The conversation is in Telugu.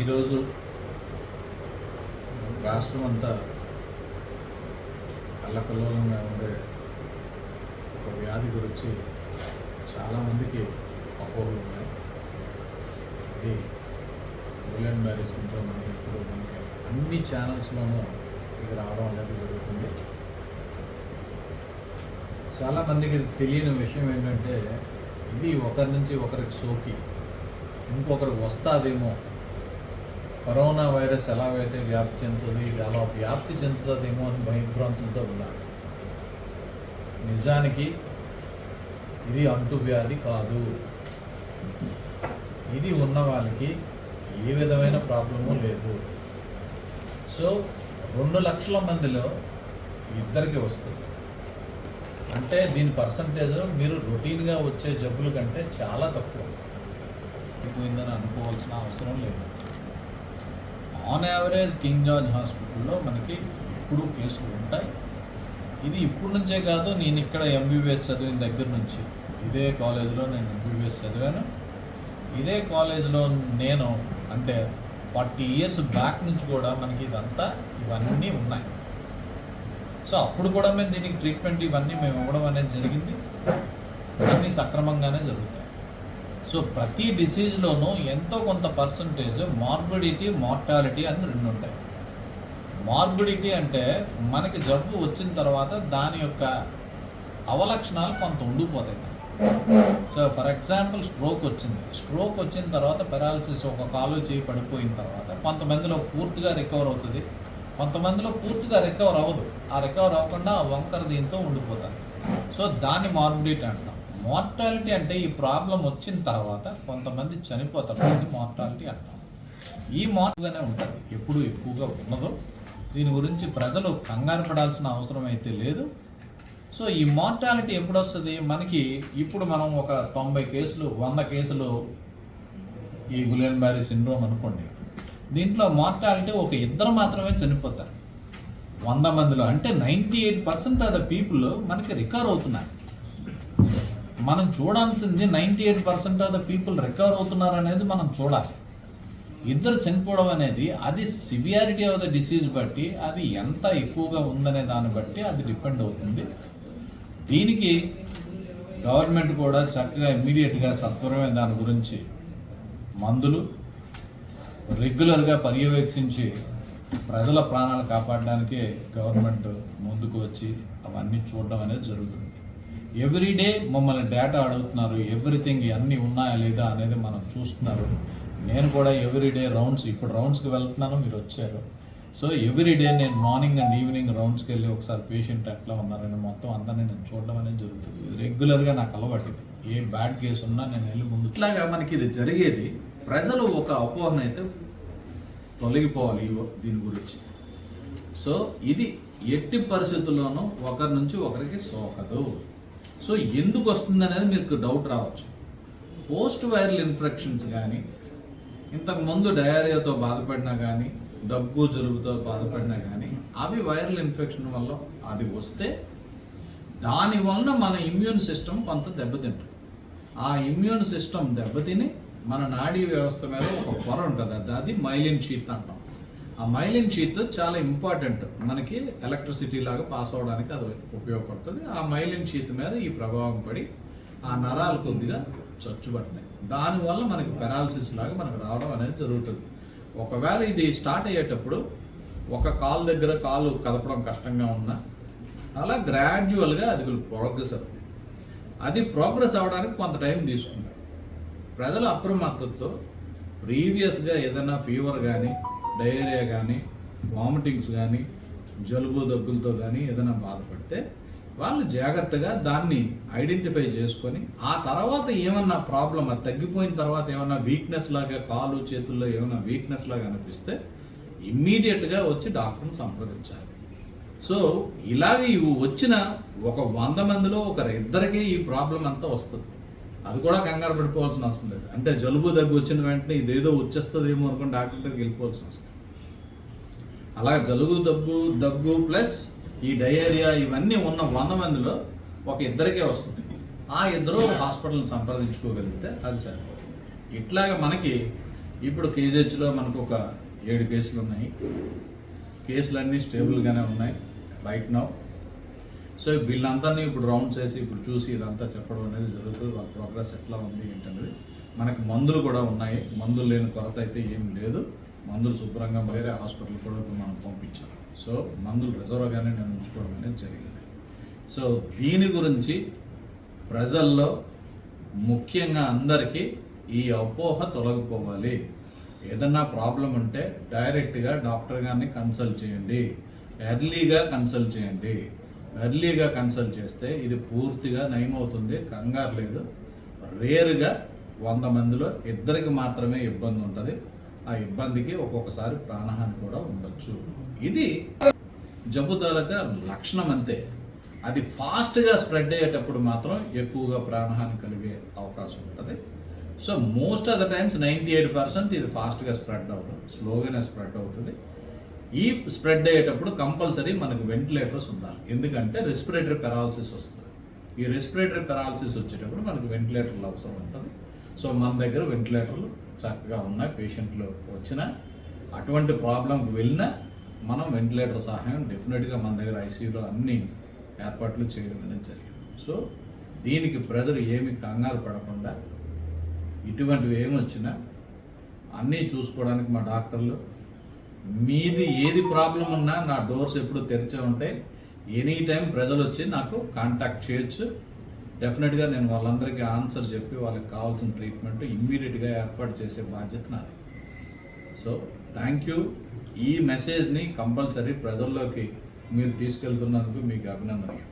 ఈరోజు రాష్ట్రం అంతా అల్లకల్లోలంగా ఉండే ఒక వ్యాధి గురించి చాలామందికి అపోహలు ఉన్నాయి. ఇది విలియన్ మ్యారీ సిండ్రోమ్ అని ఇప్పుడు మనకి అన్ని ఛానల్స్లోనూ ఇది రావడం అనేది జరుగుతుంది. చాలామందికి తెలియని విషయం ఏంటంటే ఇది ఒకరి నుంచి ఒకరికి సోకి ఇంకొకరికి వస్తుందేమో కరోనా వైరస్ ఎలాగైతే వ్యాప్తి చెందుతుంది ఇది అలా వ్యాప్తి చెందుతుందేమో అని భయభ్రాంతులతో ఉన్నారు. నిజానికి ఇది అంటువ్యాధి కాదు. ఇది ఉన్న వాళ్ళకి ఏ విధమైన ప్రాబ్లము లేదు. సో రెండు లక్షల మందిలో ఇద్దరికి వస్తుంది. అంటే దీని పర్సంటేజ్ మీరు రొటీన్గా వచ్చే జబ్బుల కంటే చాలా తక్కువ. అయిపోయిందని అనుకోవాల్సిన అవసరం లేదు. ఆన్ యావరేజ్ కింగ్ జార్జ్ హాస్పిటల్లో మనకి ఇప్పుడు కేసులు ఉంటాయి. ఇది ఇప్పుడు నుంచే కాదు నేను ఇక్కడ ఎంబీబీఎస్ చదివిన దగ్గర నుంచి. ఇదే కాలేజీలో నేను ఎంబీబీఎస్ చదివాను. ఇదే కాలేజీలో నేను అంటే ఫార్టీ ఇయర్స్ బ్యాక్ నుంచి కూడా మనకి ఇదంతా ఇవన్నీ ఉన్నాయి. సో అప్పుడు కూడా మేము దీనికి ట్రీట్మెంట్ ఇవన్నీ మేము ఇవ్వడం అనేది జరిగింది. అన్నీ సక్రమంగానే జరుగుతాయి. సో ప్రతి డిసీజ్లోనూ ఎంతో కొంత పర్సంటేజ్ మార్బిడిటీ మార్టాలిటీ అని రెండు ఉంటాయి. మార్బిడిటీ అంటే మనకి జబ్బు వచ్చిన తర్వాత దాని యొక్క అవలక్షణాలు కొంత ఉండిపోతాయి. సో ఫర్ ఎగ్జాంపుల్ స్ట్రోక్ వచ్చింది. స్ట్రోక్ వచ్చిన తర్వాత పెరాలసిస్ ఒక కాలు చేయి పడిపోయిన తర్వాత కొంతమందిలో పూర్తిగా రికవర్ అవుతుంది. కొంతమందిలో పూర్తిగా రికవర్ అవ్వదు. ఆ రికవర్ అవ్వకుండా ఆ వంకర దీంతో ఉండిపోతారు. సో దాన్ని మార్బిడిటీ అంటాం. మార్టాలిటీ అంటే ఈ ప్రాబ్లం వచ్చిన తర్వాత కొంతమంది చనిపోతారు. అది మార్టాలిటీ అంటాం. ఈ మార్పుగానే ఉంటుంది. ఎప్పుడు ఎక్కువగా ఉండదు దీని గురించి ప్రజలు కంగారు పడాల్సిన అవసరం అయితే లేదు. సో ఈ మార్టాలిటీ ఎప్పుడు వస్తుంది? మనకి ఇప్పుడు మనం ఒక తొంభై కేసులు వంద కేసులు ఈ గులెన్ బారీ సిండ్రోమ్ అనుకోండి. దీంట్లో మార్టాలిటీ ఒక ఇద్దరు మాత్రమే చనిపోతారు. వంద మందిలో అంటే ninety eight percent of the people మనకి రికవర్ అవుతున్నారు. మనం చూడాల్సింది ninety eight percent of the people recover అవుతున్నారు అనేది మనం చూడాలి. ఇద్దరు చనిపోవడం అనేది అది సివియారిటీ ఆఫ్ ద డిసీజ్ బట్టి అది ఎంత ఎక్కువగా ఉందనే దాన్ని బట్టి అది డిపెండ్ అవుతుంది. దీనికి గవర్నమెంట్ కూడా చక్కగా ఇమ్మీడియట్గా సత్వరమే దాని గురించి మందులు రెగ్యులర్గా పర్యవేక్షించి ప్రజల ప్రాణాలు కాపాడడానికి గవర్నమెంట్ ముందుకు వచ్చి అవన్నీ చూడడం అనేది జరుగుతుంది. ఎవ్రీడే మమ్మల్ని డేటా అడుగుతున్నారు ఎవ్రీథింగ్ అన్నీ ఉన్నాయా లేదా అనేది మనం చూస్తున్నారు. నేను కూడా ఎవ్రీడే రౌండ్స్ ఇప్పుడు రౌండ్స్కి వెళ్తున్నాను మీరు వచ్చారు. సో ఎవ్రీడే నేను మార్నింగ్ అండ్ ఈవినింగ్ రౌండ్స్కి వెళ్ళి ఒకసారి పేషెంట్ ఎట్లా ఉన్నారని మొత్తం అందరినీ నేను చూడడం అనేది జరుగుతుంది. ఇది రెగ్యులర్గా నాకు అలవాటు. ఏ బ్యాడ్ కేసు ఉన్నా నేను వెళ్ళి ముందు ఇట్లాగా మనకి ఇది జరిగేది. ప్రజలు ఒక అపోహన అయితే తొలగిపోవాలి దీని గురించి. సో ఇది ఎట్టి పరిస్థితుల్లోనూ ఒకరి నుంచి ఒకరికి సోకదు. సో ఎందుకు వస్తుంది అనేది మీకు డౌట్ రావచ్చు. పోస్ట్ వైరల్ ఇన్ఫెక్షన్స్ కానీ ఇంతకుముందు డయారియాతో డయేరియాతో బాధపడినా కానీ దగ్గు జలుబుతో బాధపడినా కానీ అవి వైరల్ ఇన్ఫెక్షన్ వల్ల అది వస్తే దాని వలన మన ఇమ్యూన్ సిస్టమ్ కొంత దెబ్బతింటుంది. ఆ ఇమ్యూన్ సిస్టమ్ దెబ్బతిని మన నాడీ వ్యవస్థ మీద ఒక పొర ఉంటుంది. అది అది మైలిన్ షీత్ అంటాం. ఆ మైలిన్ షీత్ చాలా ఇంపార్టెంట్ మనకి ఎలక్ట్రిసిటీ లాగా పాస్ అవడానికి అది ఉపయోగపడుతుంది. ఆ మైలిన్ షీత్ మీద ఈ ప్రభావం పడి ఆ నరాలు కొద్దిగా చచ్చుబడతాయి. దానివల్ల మనకి పెరాలసిస్ లాగా మనకు రావడం అనేది జరుగుతుంది. ఒకవేళ ఇది స్టార్ట్ అయ్యేటప్పుడు ఒక కాలు దగ్గర కాలు కదపడం కష్టంగా ఉన్నా అలా గ్రాడ్యువల్గా అది ప్రోగ్రెస్ అవుతుంది. అది ప్రోగ్రెస్ అవ్వడానికి కొంత టైం తీసుకుంటారు. ప్రజలు అప్రమత్తతో ప్రీవియస్గా ఏదైనా ఫీవర్ కానీ డయేరియా కానీ వామిటింగ్స్ కానీ జలుబు దగ్గులతో కానీ ఏదైనా బాధపడితే వాళ్ళు జాగ్రత్తగా దాన్ని ఐడెంటిఫై చేసుకొని ఆ తర్వాత ఏమన్నా ప్రాబ్లం అది తగ్గిపోయిన తర్వాత ఏమన్నా వీక్నెస్ లాగా కాలు చేతుల్లో ఏమైనా వీక్నెస్ లాగా అనిపిస్తే ఇమ్మీడియట్గా వచ్చి డాక్టర్ని సంప్రదించాలి. సో ఇలాగ ఇవి వచ్చిన ఒక వంద మందిలో ఒక ఇద్దరికే ఈ ప్రాబ్లం అంతా వస్తుంది. అది కూడా కంగారు పడిపోవాల్సిన అవసరం లేదు. అంటే జలుబు దగ్గు వచ్చిన వెంటనే ఇదేదో వచ్చేస్తుందేమో అనుకుని డాక్టర్ దగ్గరికి వెళ్ళిపోవాల్సిన అవసరం అలా జలుబు దగ్గు దగ్గు ప్లస్ ఈ డయేరియా ఇవన్నీ ఉన్న వంద మందిలో ఒక ఇద్దరికే వస్తుంది. ఆ ఇద్దరు హాస్పిటల్ని సంప్రదించుకోగలిగితే అది సరిపోతుంది. ఇట్లాగ మనకి ఇప్పుడు కేజీహెచ్లో మనకు ఒక ఏడు కేసులు ఉన్నాయి. కేసులన్నీ స్టేబుల్గానే ఉన్నాయి. రైట్ నౌ సో వీళ్ళందరినీ ఇప్పుడు రౌండ్ చేసి ఇప్పుడు చూసి ఇదంతా చెప్పడం అనేది జరుగుతుంది వాళ్ళ ప్రోగ్రెస్ ఎట్లా ఉంది ఏంటనేది. మనకి మందులు కూడా ఉన్నాయి. మందులు లేని కొరత అయితే ఏం లేదు. మందులు శుభ్రంగా వేరే హాస్పిటల్ కూడా మనం పంపించాం. సో మందులు రిజర్వ్గానే నేను ఉంచుకోవడం అనేది జరిగింది. సో దీని గురించి ప్రజల్లో ముఖ్యంగా అందరికీ ఈ అపోహ తొలగిపోవాలి. ఏదన్నా ప్రాబ్లం ఉంటే డైరెక్ట్గా డాక్టర్ గారిని కన్సల్ట్ చేయండి. ఎర్లీగా కన్సల్ట్ చేయండి. ఎర్లీగా కన్సల్ట్ చేస్తే ఇది పూర్తిగా నయమవుతుంది కంగారు లేదు. రేరుగా వంద మందిలో ఇద్దరికి మాత్రమే ఇబ్బంది ఉంటుంది. ఆ ఇబ్బందికి ఒక్కొక్కసారి ప్రాణహాని కూడా ఉండొచ్చు. ఇది జబ్బు తాలూకా లక్షణం అంతే. అది ఫాస్ట్గా స్ప్రెడ్ అయ్యేటప్పుడు మాత్రం ఎక్కువగా ప్రాణహాని కలిగే అవకాశం ఉంటుంది. So most of the times ninety eight percent ఇది ఫాస్ట్గా స్ప్రెడ్ అవ్వడం స్లోగానే స్ప్రెడ్ అవుతుంది. ఈ స్ప్రెడ్ అయ్యేటప్పుడు కంపల్సరీ మనకు వెంటిలేటర్స్ ఉండాలి. ఎందుకంటే రెస్పిరేటరీ పెరాలసిస్ వస్తుంది. ఈ రెస్పిరేటరీ పెరాలసిస్ వచ్చేటప్పుడు మనకు వెంటిలేటర్లు అవసరం ఉంటుంది. సో మన దగ్గర వెంటిలేటర్లు చక్కగా ఉన్నాయి. పేషెంట్లు వచ్చినా అటువంటి ప్రాబ్లంకి వెళ్ళినా మనం వెంటిలేటర్ సహాయం డెఫినెట్గా మన దగ్గర ఐసీయూలో అన్ని ఏర్పాట్లు చేయడం అనేది జరిగింది. సో దీనికి ప్రజలు ఏమి కంగారు పడకుండా ఇటువంటివి ఏమి వచ్చినా అన్నీ చూసుకోవడానికి మా డాక్టర్లు మీది ఏది ప్రాబ్లం ఉన్నా నా డోర్స్ ఎప్పుడు తెరిచే ఉంటాయి ఎనీ టైం ప్రజలు వచ్చి నాకు కాంటాక్ట్ చేయొచ్చు. డెఫినెట్గా నేను వాళ్ళందరికీ ఆన్సర్ చెప్పి వాళ్ళకి కావాల్సిన ట్రీట్మెంట్ ఇమ్మీడియట్గా ఏర్పాటు చేసే బాధ్యత నాది. So thank you. ఈ మెసేజ్ని కంపల్సరీ ప్రజల్లోకి మీరు తీసుకెళ్తున్నందుకు మీకు అభినందనలు.